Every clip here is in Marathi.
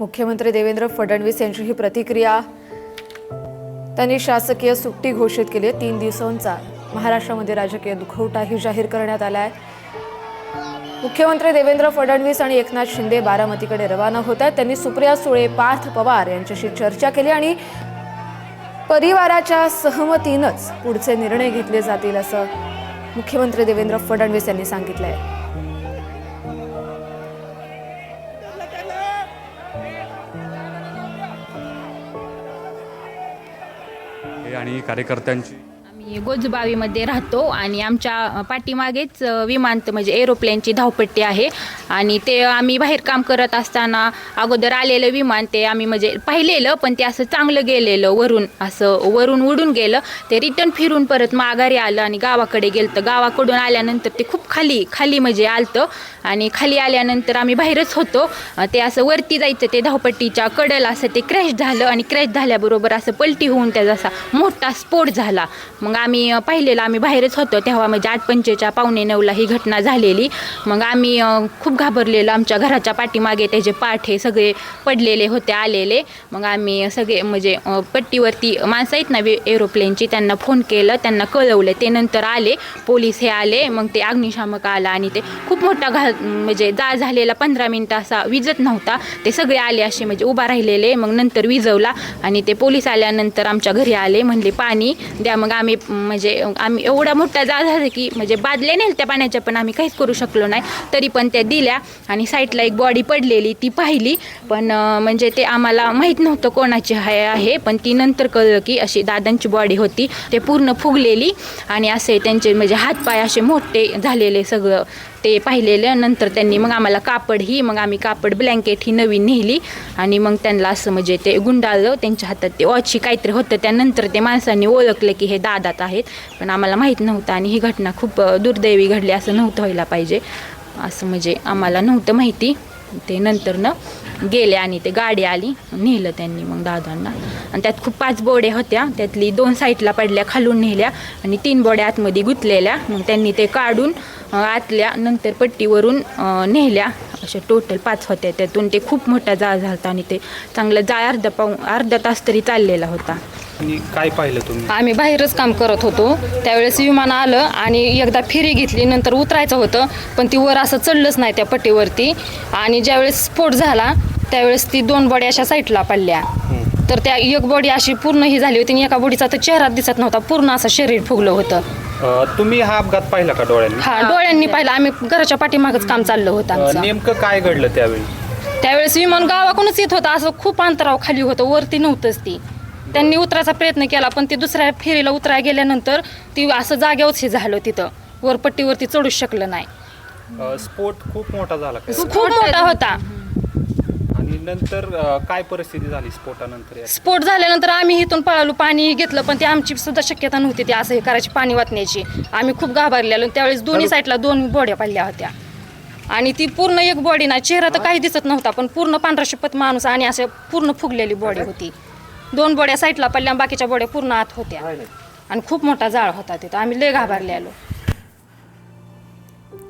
मुख्यमंत्री देवेंद्र फडणवीस यांची ही प्रतिक्रिया. त्यांनी शासकीय सुट्टी घोषित केली. आहे तीन दिवसांचा महाराष्ट्रामध्ये राजकीय दुखवटाही जाहीर करण्यात आला आहे. मुख्यमंत्री देवेंद्र फडणवीस आणि एकनाथ शिंदे बारामतीकडे रवाना होत आहेत. त्यांनी सुप्रिया सुळे पार्थ पवार यांच्याशी चर्चा केली आणि परिवाराच्या सहमतीनंच पुढचे निर्णय घेतले जातील असं मुख्यमंत्री देवेंद्र फडणवीस यांनी सांगितलं आहे आणि कार्यकर्त्यांची गोजबावीमध्ये राहतो आणि आमच्या पाठीमागेच विमानत म्हणजे एरोप्लेनची धावपट्टी आहे. आणि ते आम्ही बाहेर काम करत असताना अगोदर आलेलं विमान ते आम्ही म्हणजे पाहिलेलं पण ते असं चांगलं गेलेलं वरून असं वरून उडून गेलं. ते रिटर्न फिरून परत माघारी आलं आणि गावाकडे गेलं तर गावाकडून आल्यानंतर ते खूप खाली खाली म्हणजे आलतं. आणि खाली आल्यानंतर आम्ही बाहेरच होतो. ते असं वरती जायचं ते धावपट्टीच्या कडेला असं ते क्रॅश झालं आणि क्रॅश झाल्याबरोबर असं पलटी होऊन त्याचा असा मोठा स्फोट झाला. मग आम्ही पाहिलेलं आम्ही बाहेरच होतो. तेव्हा म्हणजे आठ पंचेच्या पावणे नऊला ही घटना झालेली. मग आम्ही खूप घाबरलेलो. आमच्या घराच्या पाठीमागे त्याचे पाठे सगळे पडलेले होते आलेले. मग आम्ही सगळे म्हणजे पट्टीवरती माणसं आहेत ना वे- एरोप्लेनची त्यांना फोन केलं. त्यांना कळवलं. ते नंतर आले. पोलीस हे आले. मग ते अग्निशामक आला आणि ते खूप मोठा घा म्हणजे जा झालेला पंधरा मिनटं असा विजत नव्हता. ते सगळे आले असे म्हणजे उभा राहिलेले. मग नंतर विजवला आणि ते पोलीस आल्यानंतर आमच्या घरी आले. म्हणले पाणी द्या. मग आम्ही म्हणजे आम्ही एवढा मोठा जा झाला की म्हणजे बादले नेल त्या पाण्याच्या पण आम्ही काहीच करू शकलो नाही. तरी पण त्या दिल्या आणि साईडला एक बॉडी पडलेली ती पाहिली. पण म्हणजे ते आम्हाला माहीत नव्हतं कोणाची हाय आहे. पण ती नंतर कळलं की अशी दादांची बॉडी होती. ते पूर्ण फुगलेली आणि असे त्यांचे म्हणजे हातपाय असे मोठे झालेले सगळं. ते पाहिलेलं. नंतर त्यांनी मग आम्हाला कापड ही मग आम्ही कापड ब्लँकेट ही नवीन नेली. आणि मग त्यांना असं म्हणजे ते गुंडाळलं त्यांच्या हातात ते ऑची काहीतरी होतं. त्यानंतर ते माणसांनी ओळखलं की हे दादात आहेत. पण आम्हाला माहीत नव्हतं आणि ही घटना खूप दुर्दैवी घडली असं नव्हतं व्हायला पाहिजे. असं म्हणजे आम्हाला नव्हतं माहिती. ते नंतरनं गेले आणि ते गाडी आली. नेलं त्यांनी मग दादांना. आणि त्यात खूप पाच बोड्या होत्या. त्यातली दोन साईडला पडल्या खालून नेल्या आणि तीन बोड्या आतमध्ये गुंतलेल्या. मग त्यांनी ते काढून आतल्या नंतर पट्टीवरून नेल्या. अशा टोटल पाच होत्या. त्यातून ते खूप मोठा जाळ झाला आणि ते चांगलं जाळ अर्धा पाऊ अर्धा तास तरी चाललेला होता. आणि काय पाहिलं तुम्ही? आम्ही बाहेरच काम करत होतो. त्यावेळेस विमान आलं आणि एकदा फेरी घेतली नंतर उतरायचं होतं पण ती वर असं चढलंच नाही त्या पट्टीवरती. आणि ज्यावेळेस स्फोट झाला त्यावेळेस ती दोन बॉडी अशा साईडला पडल्या. तर त्या एक बॉडी अशी पूर्ण ही झाली होती आणि एका बॉडीचा तर चेहरा दिसत नव्हता पूर्ण असं शरीर फुगलं होतं. अ, तुम्ही हा अपघात पाहिला का डोळ्यांनी? हा डोळ्यांनी पाहिलं. आम्ही घराच्या पाठीमागच काम चाललं होतं अ, आमचं. नेमकं काय घडलं त्यावेळी? त्यावेळेस विमान गावाकडूनच येत होतं. असं खूप अंतराव खाली होतं. वरती नव्हतंच ती. त्यांनी उतरायचा प्रयत्न केला पण ते दुसऱ्या फेरीला उतराय गेल्यानंतर ती असं जाग्यावरच हे झालं तिथं. वरपट्टीवरती चढूच शकलं नाही. अ, स्फोट खूप मोठा झाला काय? खूप मोठा होता. आणि नंतर अ, काय परिस्थिती झाली स्फोटानंतर या? स्फोट झाल्यानंतर आम्ही इथून पळालो पाणी घेतलं पण ते आमची सुद्धा शक्यता नव्हती ती असं हे करायची पाणी वाचण्याची आम्ही खूप घाबरलेलो त्यावेळेस दोन्ही साईडला दोन बॉड्या पडल्या होत्या. आणि ती पूर्ण एक बॉडी ना चेहरा तर काही दिसत नव्हता पण पूर्ण पांढरा शिपत माणूस आणि असं पूर्ण फुगलेली बॉडी होती. दोन बॉड्या साईडला पडल्या आणि बाकीच्या बॉड्या पूर्ण आत होत्या. आणि खूप मोठा जाळ होता तिथं. आम्ही लय घाबरलेलो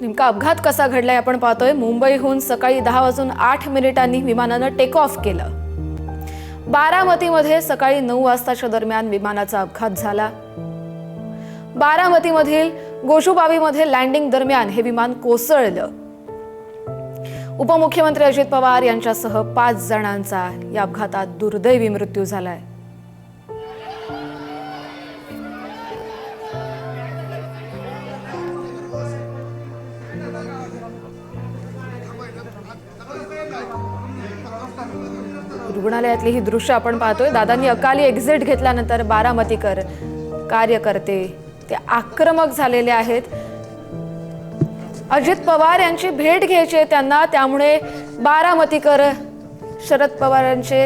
नेमका अपघात कसा घडलाय आपण पाहतोय. मुंबईहून सकाळी दहा वाजून आठ मिनिटांनी विमानानं टेक ऑफ केलं. बारामतीमध्ये सकाळी नऊ वाजताच्या दरम्यान विमानाचा अपघात झाला. बारामतीमधील गोशुबावीमध्ये लँडिंग दरम्यान हे विमान कोसळलं. उपमुख्यमंत्री अजित पवार यांच्यासह पाच जणांचा या अपघातात दुर्दैवी मृत्यू झालाय. रुग्णालयातली ही दृश्य आपण पाहतोय. दादांनी अकाली एक्झिट घेतल्यानंतर बारामतीकर कार्यकर्ते ते आक्रमक झालेले आहेत. अजित पवार यांची भेट घ्यायची आहे त्यांना. त्यामुळे बारामतीकर शरद पवारांचे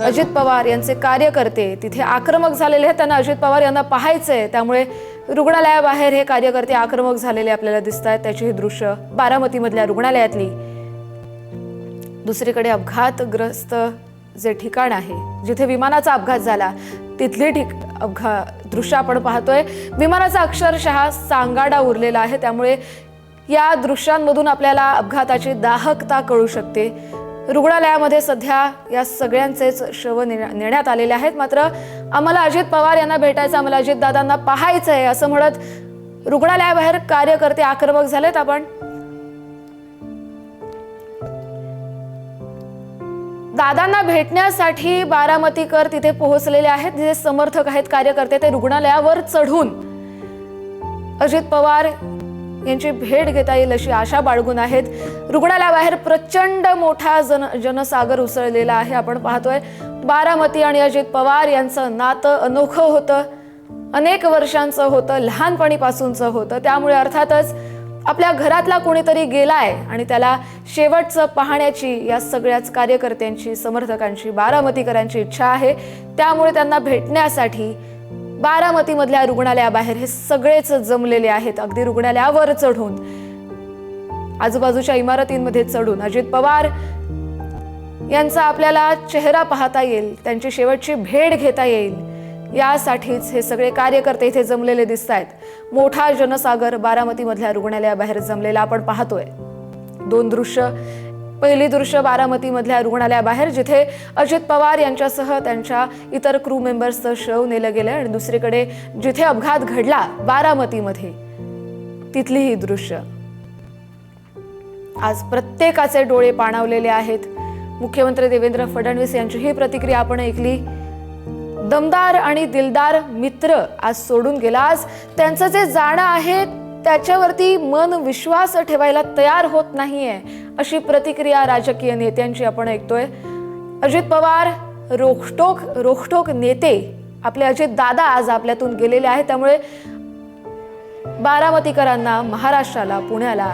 अजित पवार यांचे कार्यकर्ते तिथे आक्रमक झालेले आहेत. त्यांना अजित पवार यांना पाहायचं आहे. त्यामुळे रुग्णालयाबाहेर हे कार्यकर्ते आक्रमक झालेले आपल्याला दिसत आहेत. त्याची ही दृश्य बारामतीमधल्या रुग्णालयातली. दुसरीकडे अपघातग्रस्त जे ठिकाण आहे जिथे विमानाचा अपघात झाला तिथली ठिक अपघा दृश्य आपण पाहतोय. विमानाचा अक्षरशः सांगाडा उरलेला आहे. त्यामुळे या दृश्यांमधून आपल्याला अपघाताची दाहकता कळू शकते. रुग्णालयामध्ये सध्या या सगळ्यांचेच शव नेण्यात आलेले आहेत. मात्र आम्हाला अजित पवार यांना भेटायचं आम्हाला अजितदादांना पाहायचं आहे असं म्हणत रुग्णालयाबाहेर कार्यकर्ते आक्रमक झालेत. आपण दादांना भेटण्यासाठी बारामतीकर तिथे पोहोचलेले आहेत. जे समर्थक आहेत कार्यकर्ते. ते रुग्णालयावर चढून अजित पवार यांची भेट घेता येईल अशी आशा बाळगून आहेत. रुग्णालयाबाहेर प्रचंड मोठा जन जनसागर उसळलेला आहे. आपण पाहतोय बारामती आणि अजित पवार यांचं नातं अनोखं होतं. अनेक वर्षांचं होतं लहानपणीपासूनचं होतं. त्यामुळे अर्थातच आपल्या घरातला कोणीतरी गेलाय आणि त्याला शेवटचं पाहण्याची या सगळ्याच कार्यकर्त्यांची समर्थकांची बारामतीकरांची इच्छा आहे. त्यामुळे त्यांना भेटण्यासाठी बारामतीमधल्या रुग्णालयाबाहेर हे सगळेच जमलेले आहेत. अगदी रुग्णालयावर चढून आजूबाजूच्या इमारतींमध्ये चढून अजित पवार यांचा आपल्याला चेहरा पाहता येईल त्यांची शेवटची भेट घेता येईल. यासाठीच हे सगळे कार्यकर्ते इथे जमलेले दिसत आहेत मोठा जनसागर बारामतीमधल्या रुग्णालयाबाहेर जमलेला आपण पाहतोय. दोन दृश्य पहिली दृश्य बारामतीमधल्या रुग्णालयाबाहेर जिथे अजित पवार यांच्यासह त्यांच्या इतर क्रू मेंबर्सचं शव नेलं गेलं आणि दुसरीकडे जिथे अपघात घडला बारामतीमध्ये. तिथली ही दृश्य. आज प्रत्येकाचे डोळे पाणावलेले आहेत. मुख्यमंत्री देवेंद्र फडणवीस यांची ही प्रतिक्रिया आपण ऐकली. दमदार आणि दिलदार मित्र आज सोडून गेला. आज त्यांचं जे जाणं आहे त्याच्यावरती मन विश्वास ठेवायला तयार होत नाहीये अशी प्रतिक्रिया राजकीय नेत्यांची आपण ऐकतोय. अजित पवार रोखटोक रोखटोक नेते आपले अजित दादा आज आपल्यातून गेलेले आहेत. त्यामुळे बारामतीकरांना महाराष्ट्राला पुण्याला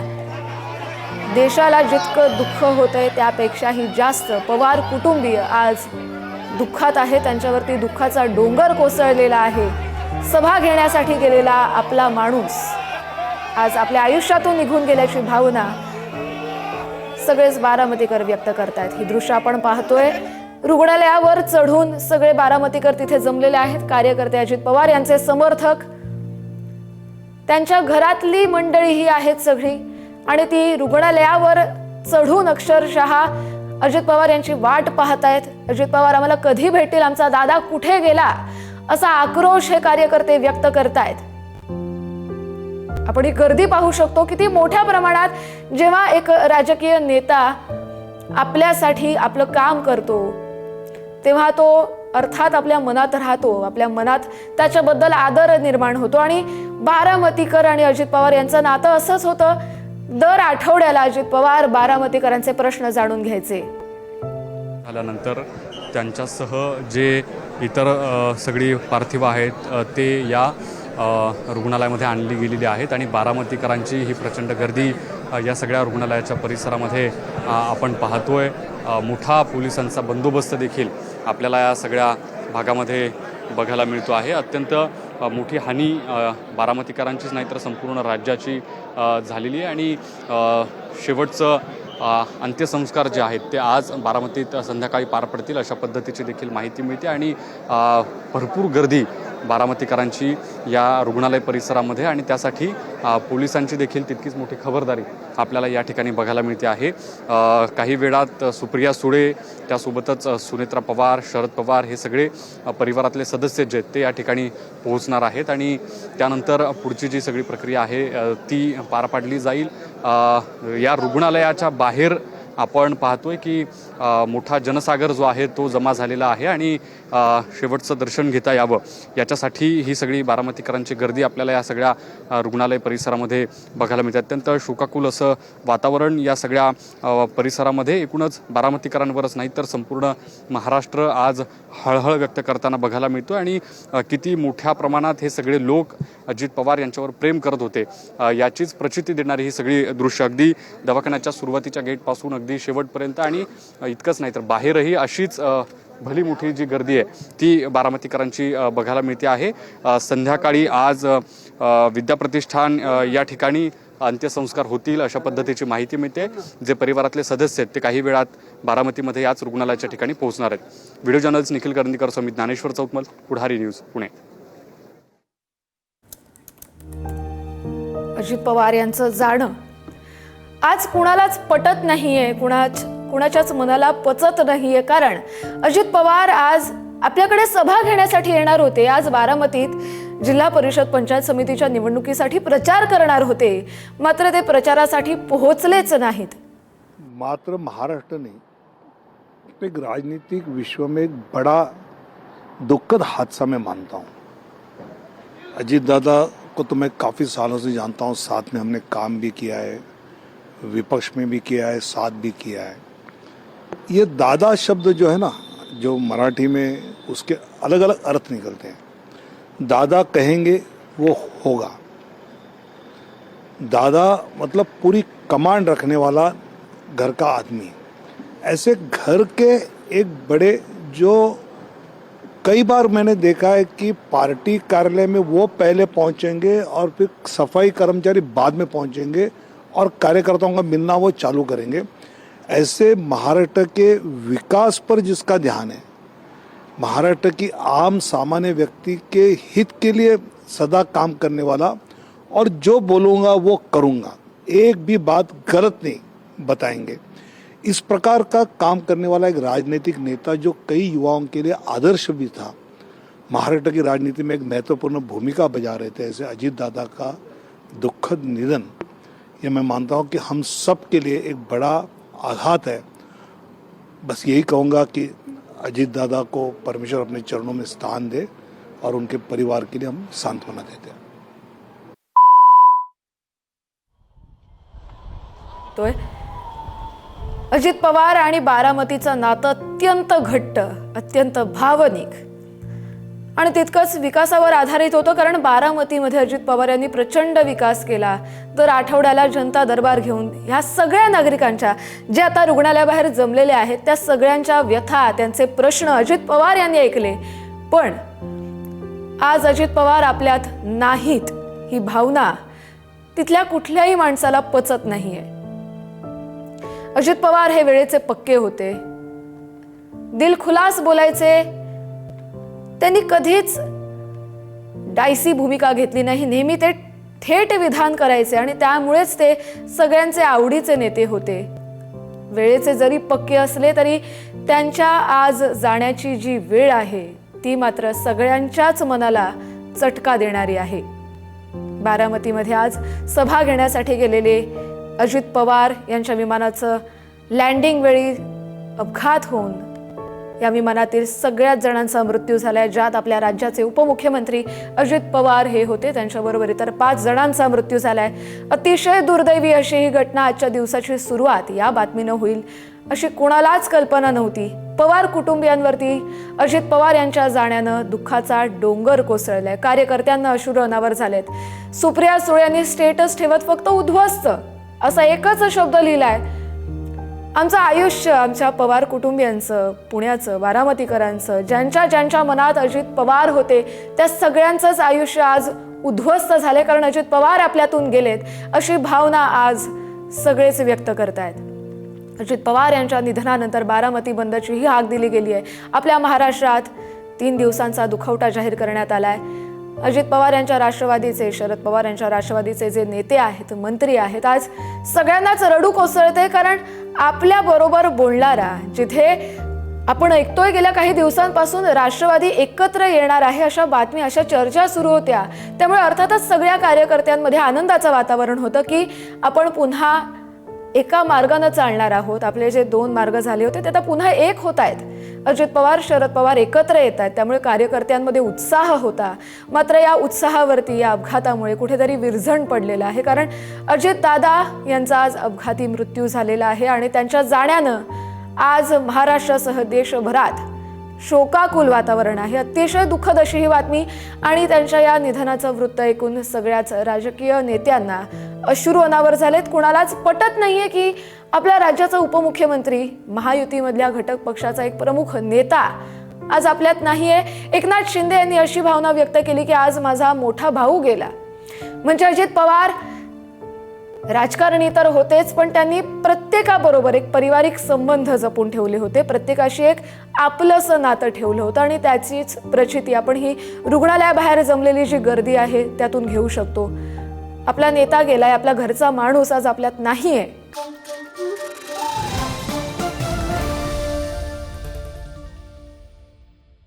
देशाला जितकं दुःख होतंय त्यापेक्षाही जास्त पवार कुटुंबीय आज दुःखात आहे त्यांच्यावरती दुःखाचा डोंगर कोसळलेला आहे. सभा घेण्यासाठी गेलेला आपला माणूस आज आपल्या आयुष्यातून निघून गेल्याची भावना सगळेच बारामतीकर व्यक्त करतायत. ही दृश्य आपण पाहतोय. रुग्णालयावर चढून सगळे बारामतीकर तिथे जमलेले आहेत. कार्यकर्ते अजित पवार यांचे समर्थक. त्यांच्या घरातली मंडळी ही आहेत सगळी. आणि ती रुग्णालयावर चढून अक्षरशः अजित पवार यांची वाट पाहतायत. अजित पवार आम्हाला कधी भेटतील? आमचा दादा कुठे गेला? असा आक्रोश हे कार्यकर्ते व्यक्त करतायत. आपण ही गर्दी पाहू शकतो किती मोठ्या प्रमाणात जेव्हा एक राजकीय नेता आपल्यासाठी आपलं काम करतो तेव्हा तो अर्थात आपल्या मनात राहतो आपल्या मनात त्याच्याबद्दल आदर निर्माण होतो. आणि बारामतीकर आणि अजित पवार यांचं नातं असंच होतं दर आठवड्याला अजित पवार बारामतीकरांचे प्रश्न जाणून घ्यायचे. झाल्यानंतर त्यांच्यासह जे इतर सगळी पार्थिव आहेत ते या रुग्णालयामध्ये आणली गेलेली आहेत आणि बारामतीकरांची ही प्रचंड गर्दी या सगळ्या रुग्णालयाच्या परिसरामध्ये आपण पाहतोय. आहे मोठा पोलिसांचा बंदोबस्त देखील आपल्याला या सगळ्या भागामध्ये बघायला मिळतो आहे. अत्यंत मोठी हानी बारामतीकरांचीच नाही तर संपूर्ण राज्याची झालेली आहे. आणि शेवटचं अंत्यसंस्कार जे आहेत ते आज बारामतीत संध्याकाळी पार पडतील अशा पद्धतीची देखील माहिती मिळते. आणि भरपूर गर्दी बारामतीकरांची या रुग्णालय परिसरामध्ये आणि त्यासाठी पोलिसांची देखील तितकीच मोठी खबरदारी आपल्याला या ठिकाणी बघायला मिळते आहे. काही वेळात सुप्रिया सुळे त्यासोबतच सुनेत्रा पवार शरद पवार हे सगळे परिवारातले सदस्य जे आहेत ते या ठिकाणी पोहोचणार आहेत आणि त्यानंतर पुढची जी सगळी प्रक्रिया आहे ती पार पाडली जाईल. या रुग्णालयाच्या बाहेर आपण पाहतोय की मोठा जनसागर जो आहे तो जमा झालेला आहे आणि शेवटचं दर्शन घेता यावं. याच्यासाठी ही सगळी बारामतीकरांची गर्दी आपल्याला या सगळ्या रुग्णालय परिसरामध्ये बघायला मिळते. अत्यंत शोकाकुल असं वातावरण या सगळ्या परिसरामध्ये. एकूणच बारामतीकरांवरच नाही तर संपूर्ण महाराष्ट्र आज हळहळ व्यक्त करताना बघायला मिळतो आणि किती मोठ्या प्रमाणात हे सगळे लोक अजित पवार यांच्यावर प्रेम करत होते. याचीच प्रचिती देणारी ही सगळी दृश्य. अगदी दवाखान्याच्या सुरुवातीच्या गेटपासून अगदी शेवटपर्यंत आणि इतकंच नाही तर बाहेरही अशीच भली मोठी जी गर्दी आहे ती बारामतीकरांची बघायला मिळते आहे. संध्याकाळी आज विद्याप्रतिष्ठान या ठिकाणी अंत्यसंस्कार होतील अशा पद्धतीची माहिती मिळते. जे परिवारातले सदस्य आहेत ते काही वेळात बारामतीमध्ये याच रुग्णालयाच्या ठिकाणी पोहोचणार आहेत. व्हिडिओ जर्नल्स निखिल करंदीकर स्वामी ज्ञानेश्वर चौकमल पुढारी न्यूज पुणे. अजित पवार यांचं जाणं आज कुणालाच पटत नाहीये कुणाच कुणाच्याच मनाला पचत नाहीये. कारण अजित पवार आज आपल्याकडे सभा घेण्यासाठी येणार होते. आज बारामतीत जिल्हा परिषद पंचायत समितीच्या निवडणुकीसाठी प्रचार करणार होते. मात्र ते प्रचारासाठी पोहोचलेच नाहीत. मात्र महाराष्ट्र ने एक राजनीतिक विश्व में एक बड़ा दुखद हादसा मैं मानता हूँ. अजीत दादा को तो मैं काफ़ी सालों से जानता हूँ साथ में हमने काम भी किया है। विपक्ष में भी किया है, साथ भी किया है। ये दादा शब्द जो है ना, जो मराठी में उसके अलग अलग अर्थ निकलते हैं। दादा कहेंगे, वो होगा। दादा मतलब पूरी कमांड रखने वाला घर का आदमी। ऐसे घर के एक बड़े जो कई बार मैंने देखा है कि पार्टी कार्यालय में वो पहले पहुँचेंगे और फिर सफ़ाई कर्मचारी बाद में पहुँचेंगे। और कार्यकर्ताओं का मिलना वो चालू करेंगे। ऐसे महाराष्ट्र के विकास पर जिसका ध्यान है, महाराष्ट्र की आम सामान्य व्यक्ति के हित के लिए सदा काम करने वाला और जो बोलूँगा वो करूँगा, एक भी बात गलत नहीं बताएँगे। इस प्रकार का काम करने वाला एक राजनीतिक नेता जो कई युवाओं के लिए आदर्श भी था, महाराष्ट्र की राजनीति में एक महत्वपूर्ण भूमिका बजा रहे थे, ऐसे अजीत दादा का दुखद निधन। ये मैं मानता हूँ कि हम सब के लिए एक बड़ा आघात है। बस यही कहूँगा कि अजीत दादा को परमेश्वर अपने चरणों में स्थान दे और उनके परिवार के लिए हम सांत्वना देते हैं। तो अजित पवार आणि बारामतीचं नातं अत्यंत घट्ट अत्यंत भावनिक आणि तितकंच विकासावर आधारित होतं कारण बारामतीमध्ये अजित पवार यांनी प्रचंड विकास केला. तर आठवड्याला जनता दरबार घेऊन ह्या सगळ्या नागरिकांच्या जे आता रुग्णालयाबाहेर जमलेले आहेत त्या सगळ्यांच्या व्यथा त्यांचे प्रश्न अजित पवार यांनी ऐकले. पण आज अजित पवार आपल्यात नाहीत ही भावना तिथल्या कुठल्याही माणसाला पचत नाहीये. अजित पवार हे वेळेचे पक्के होते. दिलखुलास बोलायचे त्यांनी कधीच डायसी भूमिका घेतली नाही. नेहमी ते थेट विधान करायचे आणि त्यामुळेच ते सगळ्यांचे आवडीचे नेते होते. वेळेचे जरी पक्के असले तरी त्यांच्या आज जाण्याची जी वेळ आहे ती मात्र सगळ्यांच्याच मनाला चटका देणारी आहे. बारामतीमध्ये आज सभा घेण्यासाठी गेलेले अजित पवार यांच्या विमानाचं लँडिंग वेळी अपघात होऊन या विमानातील सगळ्याच जणांचा मृत्यू झालाय ज्यात आपल्या राज्याचे उपमुख्यमंत्री अजित पवार हे होते. त्यांच्याबरोबर इतर पाच जणांचा मृत्यू झालाय. अतिशय दुर्दैवी अशी ही घटना आजच्या दिवसाची सुरुवात या बातमीनं होईल अशी कोणालाच कल्पना नव्हती. पवार कुटुंबियांवरती अजित पवार यांच्या जाण्यानं दुःखाचा डोंगर कोसळलाय. कार्यकर्त्यांना अश्रू अनावर झालेत. सुप्रिया सुळे यांनी स्टेटस ठेवत फक्त उद्ध्वस्त असा एकच शब्द लिहिलाय. आमचं आयुष्य आमच्या पवार कुटुंबियांचं पुण्याचं बारामतीकरांचं ज्यांच्या ज्यांच्या मनात अजित पवार होते त्या सगळ्यांचंच आयुष्य आज उद्ध्वस्त झाले कारण अजित पवार आपल्यातून गेलेत अशी भावना आज सगळेच व्यक्त करतायत. अजित पवार यांच्या निधनानंतर बारामती बंदची ही हाक दिली गेली आहे आपल्या महाराष्ट्रात तीन दिवसांचा दुखवटा जाहीर करण्यात आला आहे अजित पवार यांच्या राष्ट्रवादीचे शरद पवार यांच्या राष्ट्रवादीचे जे नेते आहेत मंत्री आहेत आज सगळ्यांनाच रडू कोसळते कारण आपल्या बरोबर बोलणारा जिथे आपण ऐकतोय गेल्या काही दिवसांपासून राष्ट्रवादी एकत्र येणार आहे अशा बातमी अशा चर्चा सुरू होत्या. त्यामुळे अर्थातच सगळ्या कार्यकर्त्यांमध्ये आनंदाचं वातावरण होतं की आपण पुन्हा एका मार्गानं चालणार आहोत. आपले जे दोन मार्ग झाले होते ते आता पुन्हा एक होत आहेत. अजित पवार शरद पवार एकत्र येत आहेत. त्यामुळे कार्यकर्त्यांमध्ये उत्साह होता. मात्र या उत्साहावरती या अपघातामुळे कुठेतरी विरझण पडलेलं आहे. कारण अजित दादा यांचा आज अपघाती मृत्यू झालेला आहे आणि त्यांच्या जाण्यानं आज महाराष्ट्रासह देशभरात शोकाकुल वातावरण आहे. अतिशय दुःखद अशी ही बातमी आणि त्यांच्या या निधनाचं वृत्त ऐकून सगळ्याच राजकीय नेत्यांना अश्रू अनावर झालेत. कुणालाच पटत नाहीये की आपल्या राज्याचा उपमुख्यमंत्री महायुतीमधल्या घटक पक्षाचा एक प्रमुख नेता आज आपल्यात नाहीये. एकनाथ शिंदे यांनी अशी भावना व्यक्त केली की आज माझा मोठा भाऊ गेला. म्हणजे अजित पवार राजकारणी तर होतेच पण त्यांनी प्रत्येकाबरोबर एक पारिवारिक संबंध जपून ठेवले होते. प्रत्येकाशी एक आपलंसं नातं ठेवलं होतं आणि त्याचीच प्रचिती आपण ही रुग्णालयाबाहेर जमलेली जी गर्दी आहे त्यातून घेऊ शकतो. आपला नेता गेलाय आपला घरचा माणूस आज आपल्यात आहे